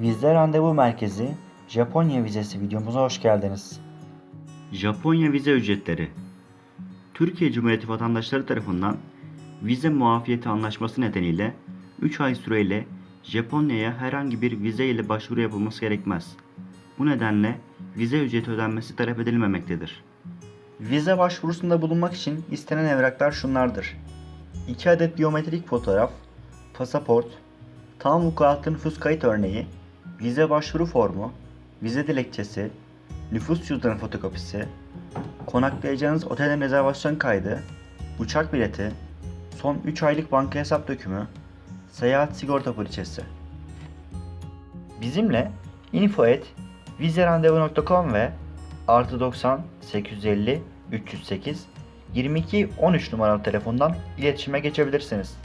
Vize Randevu Merkezi Japonya vizesi videomuza hoş geldiniz. Japonya vize ücretleri Türkiye Cumhuriyeti vatandaşları tarafından vize muafiyeti anlaşması nedeniyle 3 ay süreyle Japonya'ya herhangi bir vize ile başvuru yapılması gerekmez. Bu nedenle vize ücreti ödenmesi talep edilmemektedir. Vize başvurusunda bulunmak için istenen evraklar şunlardır. 2 adet biyometrik fotoğraf, pasaport, tam vukuatlı nüfus kayıt örneği, vize başvuru formu, vize dilekçesi, nüfus cüzdanı fotokopisi, konaklayacağınız otelin rezervasyon kaydı, uçak bileti, son 3 aylık banka hesap dökümü, seyahat sigorta poliçesi. Bizimle info et vizerandevu.com ve artı 90 850 308 22 13 numaralı telefondan iletişime geçebilirsiniz.